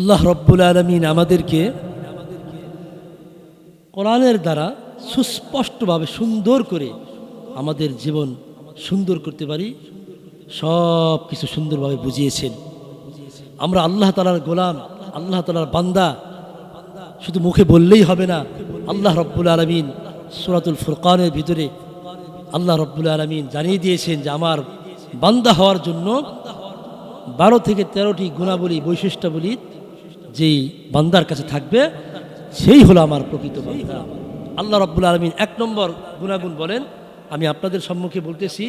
আল্লাহ রব্বুল আলমিন আমাদেরকে কোরআনের দ্বারা সুস্পষ্টভাবে সুন্দর করে আমাদের জীবন সুন্দর করতে পারি, সব কিছু সুন্দরভাবে বুঝিয়েছেন। আমরা আল্লাহ তালার গোলাম, আল্লাহ তালার বান্দা, শুধু মুখে বললেই হবে না, আল্লাহ রব্বুল আলমিন সুরাতুল ফুরকানের ভিতরে আল্লাহ রব্বুল আলমিন জানিয়ে দিয়েছেন যে, আমার বান্দা হওয়ার জন্য বারো থেকে তেরোটি গুণাবলী, বৈশিষ্ট্যাবলী যেই বান্দার কাছে থাকবে, সেই হলো আমার প্রকৃত বান্দা। আল্লাহ রব্বুল আলমিন এক নম্বর গুণাগুণ বলেন, আমি আপনাদের সম্মুখে বলতেছি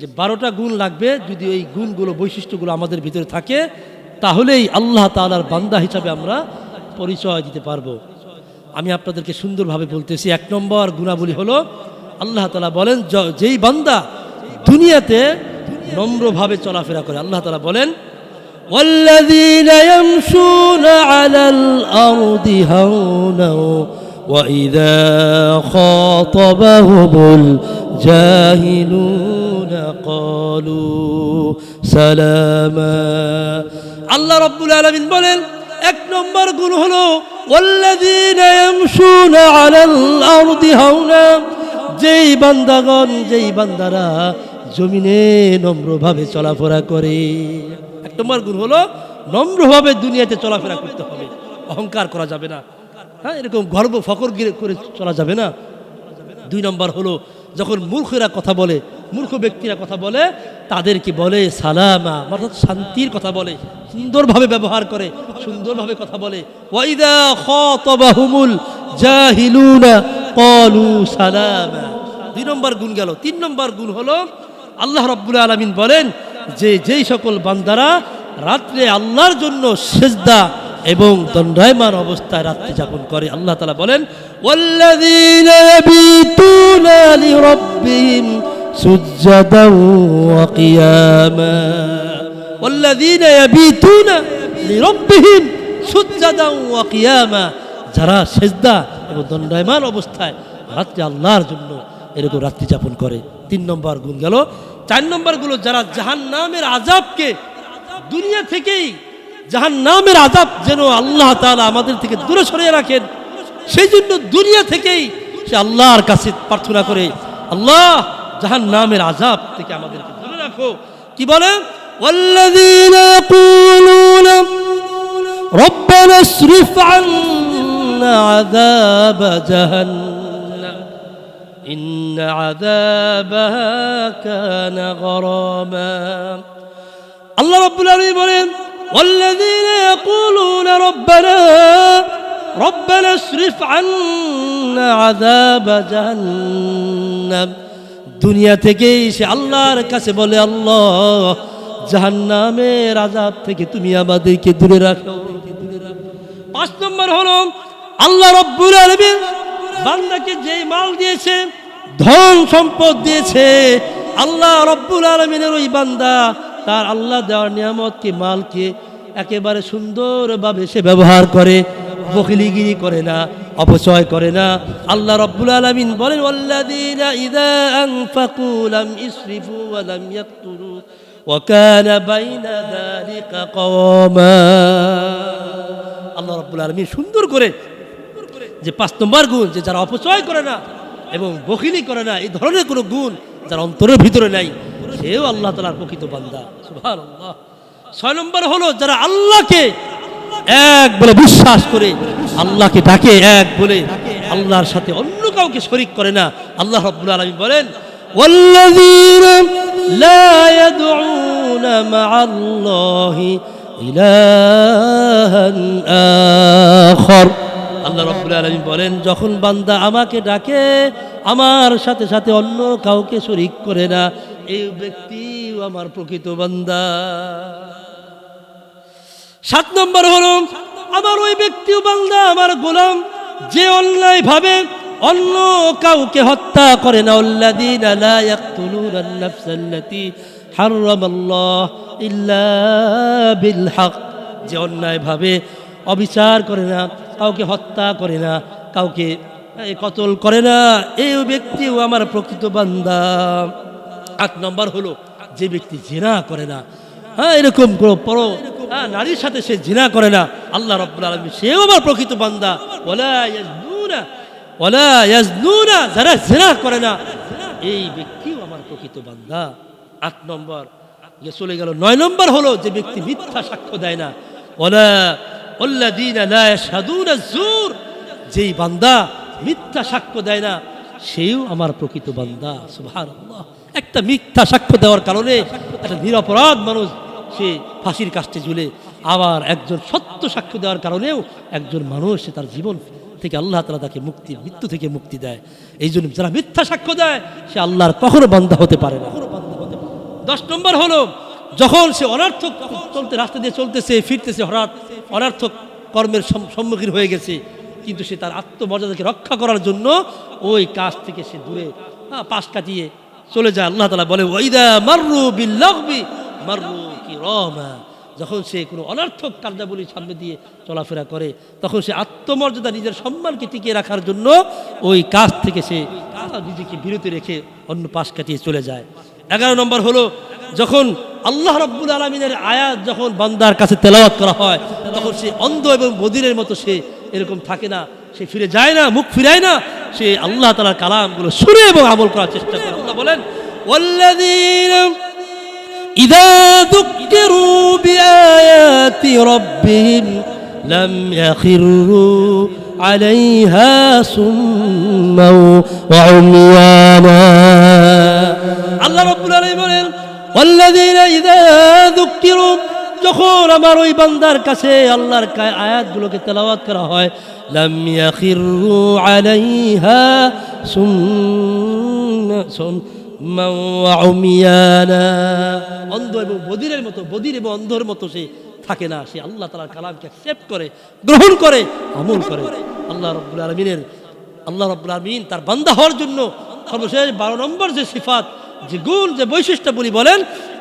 যে বারোটা গুণ লাগবে, যদি ওই গুণগুলো, বৈশিষ্ট্যগুলো আমাদের ভিতরে থাকে, তাহলেই আল্লাহ তালার বান্দা হিসাবে আমরা পরিচয় দিতে পারব। আমি আপনাদেরকে সুন্দরভাবে বলতেছি, এক নম্বর গুণাবলী হলো, আল্লাহ তালা বলেন যেই বান্দা দুনিয়াতে নম্রভাবে চলাফেরা করে, আল্লাহ তালা বলেন والذين يمشون على الأرض هونا وإذا خاطبهم الجاهلون قالوا سلاما আল্লাহ রব্বুল আলমিন বলেন এক নম্বর গুণ হলো والذين يمشون على الأرض هونا যেই বান্দাগণ যেই বান্দারা জমিনে নম্রভাবে চলাফেরা করে এক নম্বর গুণ হলো নম্রভাবে দুনিয়াতে চলাফেরা করতে হবে। অহংকার করা যাবে না। হ্যাঁ এরকম গর্ব ফকর গিরে করে চলা যাবে না। দুই নম্বর হলো, যখন মূর্খেরা কথা বলে, মূর্খ ব্যক্তিরা কথা বলে, তাদেরকে বলে সালামা, অর্থাৎ শান্তির কথা বলে, সুন্দরভাবে ব্যবহার করে, সুন্দরভাবে কথা বলে। ওয়াইদা খাতাবাহুমুল সালামা। দুই নম্বর গুণ গেল। তিন নম্বর গুণ হলো, আল্লাহ রাব্বুল আলামিন বলেন যে যেই সকল বান্দারা রাত্রে আল্লাহর জন্য সেজদা এবং দণ্ডায়মান অবস্থায় রাত্রি যাপন করে, আল্লাহ তালা বলেন যারা সেজদা এবং দণ্ডায়মান অবস্থায় রাত্রে আল্লাহর জন্য এরকম রাত্রি যাপন করে। তিন নম্বর গুণ গেল চার নম্বর গুলো যারা জাহান নামের আজাবকে দুনিয়া থেকেই জাহান নামের আজাব যেন আল্লাহ তাআলা আমাদের থেকে দূরে সরিয়ে রাখেন সেই জন্য দুনিয়া থেকেই সে আল্লাহর কাছে প্রার্থনা করে আল্লাহ জাহান নামের আজাব থেকে আমাদেরকে দূরে রাখো কি বলে والذين يقولون ربنا اصرف عنا عذاب جهنم إن عذابها كان غراما الله رب العالمين বলেন والذين يقولون ربنا ربنا اصرف عنا عذاب جهنم দুনিয়া থেকেই সে আল্লাহর কাছে বলে আল্লাহ জাহান্নামের আজাব থেকে তুমি আমাদেরকে দূরে রাখো পাঁচ নম্বর হলো আল্লাহ রব্বুল আলমিন বান্দাকে যেই মাল দিয়েছে, ধন সম্পদ দিয়েছে, আল্লাহ রব্বুল আলমিনের ওই বান্দা, তার আল্লাহ দেওয়ার নিয়ামতকে, মালকে একেবারে সুন্দরভাবে সে ব্যবহার করে, বকিলিগিরি করে না, অপচয় করে না। আল্লাহ রব্বুল আলমিন বলেন ইদা বাইনা আল্লাহ রব্বুল আলমিন সুন্দর করে যে পাঁচ নম্বর গুণ যে যারা অপচয় করে না এবং বকিলি করে না এই ধরনের কোনো গুণ যার অন্তরের ভিতরে নাই সেও আল্লাহ তালার প্রকৃত বান্দা সুবহানাল্লাহ ছয় নম্বর হলো যারা আল্লাহকে এক বলে বিশ্বাস করে আল্লাহকে ডাকে এক বলে আল্লাহর সাথে অন্য কাউকে শরিক করে না আল্লাহ রব্বুল আলমী বলেন والذين لا يدعون مع الله إلها آخر আল্লাহ রব্বুল আলমী বলেন, যখন বান্দা আমাকে ডাকে, আমার সাথে সাথে অন্য কাউকে শরিক করে না। এই ব্যক্তিও আমার প্রকৃত বান্দা। সাত নম্বর হলো, আমার ওই ব্যক্তিও বান্দা, আমার গোলাম। যে অন্যায় ভাবে, অন্য কাউকে হত্যা করে না। আল্লাযীনা লা ইয়াকতুলুনা আন-নাফস হারামাল্লাহ ইল্লা বিল হক। যে অন্যায় ভাবে, অবিচার করে না কাউকে হত্যা করে না কাউকে কতল করে না এই ব্যক্তিও আমার প্রকৃত বান্দা। আট নম্বর হলো যে ব্যক্তি জেনা করে না হ্যাঁ এরকম কোনো পর হ্যাঁ, নারীর সাথে সে জিনা করে না আল্লাহ রব্বুল আলমী সেও আমার প্রকৃত বান্দা। ওলা যারা জিনা করে না এই ব্যক্তিও আমার প্রকৃত বান্দা। আট নম্বর চলে গেল। নয় নম্বর হলো যে ব্যক্তি মিথ্যা সাক্ষ্য দেয় না ওলা জুর যেই বান্দা মিথ্যা সাক্ষ্য দেয় না, সেও আমার প্রকৃত বান্দা, সুবহানাল্লাহ। একটা মিথ্যা সাক্ষ্য দেওয়ার কারণে একটা নিরপরাধ মানুষ, সে ফাঁসির কাষ্টে ঝুলে আবার একজন সত্য সাক্ষ্য দেওয়ার কারণেও একজন মানুষ, সে তার জীবন থেকে আল্লাহ তালা তাকে মুক্তি, মৃত্যু থেকে মুক্তি দেয়। এই জন্য যারা মিথ্যা সাক্ষ্য দেয়, সে আল্লাহর কখনো বান্দা হতে পারে না। দশ নম্বর হলো যখন সে অনার্থক চলতে রাস্তা দিয়ে চলতেছে ফিরতেছে হঠাৎ অনার্থক কর্মের সম্মুখীন হয়ে গেছে। কিন্তু সে তার আত্মমর্যাদাকে রক্ষা করার জন্য ওই কাজ থেকে সে দূরে হ্যাঁ, পাশ কাটিয়ে চলে যায়। আল্লাহ তালা বলে ওইদা মাররু বিল্লাগবি মাররু কি রমা যখন সে কোনো অনার্থক কার্যাবলী সামনে দিয়ে চলাফেরা করে তখন সে আত্মমর্যাদা নিজের সম্মানকে টিকিয়ে রাখার জন্য ওই কাজ থেকে সে নিজেকে বিরতি রেখে অন্য পাশ কাটিয়ে চলে যায়। এগারো নম্বর হলো যখন আল্লাহ রব্বুল আলমিনের আয়াত যখন বান্দার কাছে তেলাওয়াত করা হয় তখন সে অন্ধ এবং বদিরের মতো সে এরকম থাকে না সে ফিরে যায় না মুখ ফিরায় না সে আল্লাহ তালার কালামগুলো শুনে এবং আমল করার চেষ্টা করে আল্লাহ বলেন والذين إذا ذكروا بآيات ربهم لم يخروا عليها سما وعميانا আল্লাহ রব্বুল আলামিন যখন আমার ওই বান্দার কাছে আল্লাহর আয়াতগুলোকে তেলাওয়াত করা হয় অন্ধ এবং বদিরের মতো, বদির এবং অন্ধর মতো সে থাকে না। সে আল্লাহ তালার কালামকে অ্যাকসেপ্ট করে, গ্রহণ করে, আমল করে। আল্লাহ রব্বুল আলমিনের, আল্লাহ রব্বুল আলমিন তার বান্দা হওয়ার জন্য সর্বশেষ বারো নম্বর যে সিফাত যে গুণ যে বৈশিষ্ট্য বলি বলেন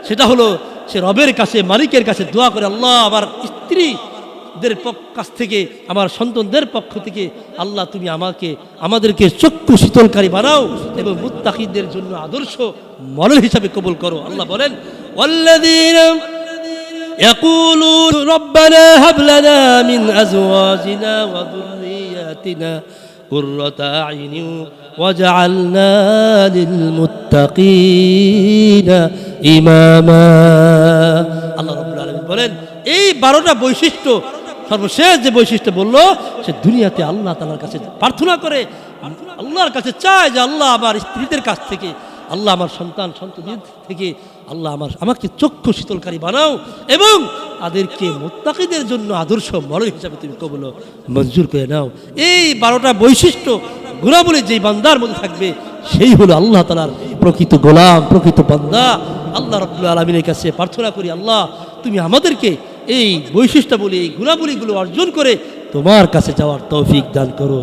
সেটা হলো সে রবের কাছে মালিকের কাছে দোয়া করে আল্লাহ আমার স্ত্রীদের পক্ষ কাছ থেকে আমার সন্তানদের পক্ষ থেকে আল্লাহ তুমি আমাকে আমাদেরকে চক্ষু শীতলকারী বানাও এবং মুত্তাকিদের জন্য আদর্শ মডেল হিসাবে কবুল করো আল্লাহ বলেন والذين يقولون ربنا هب لنا من أزواجنا وذرياتنا قرة أعين وجعلنا للمتقين إماما আল্লাহ রব্বুল আলামিন বলেন এই বারোটা বৈশিষ্ট্য সর্বশেষ যে বৈশিষ্ট্য বললো সে দুনিয়াতে আল্লাহ তালার কাছে প্রার্থনা করে আল্লাহর কাছে চায় যে আল্লাহ আমার স্ত্রীদের কাছ থেকে আল্লাহ আমার সন্তান সন্ততির থেকে আল্লাহ আমার, আমাকে চক্ষু শীতলকারী বানাও এবং তাদেরকে মোত্তাকিদের জন্য আদর্শ মডেল হিসাবে তুমি কবল মঞ্জুর করে নাও। এই বারোটা বৈশিষ্ট্য, গুণাবলী যেই বান্দার মধ্যে থাকবে, সেই হলো আল্লাহ তালার প্রকৃত গোলাম, প্রকৃত বান্দা। আল্লাহ রব্বুল আলমিনের কাছে প্রার্থনা করি, আল্লাহ, তুমি আমাদেরকে এই বৈশিষ্ট্য বৈশিষ্ট্যাবলী, এই গুণাবলীগুলো অর্জন করে তোমার কাছে যাওয়ার তৌফিক দান করো।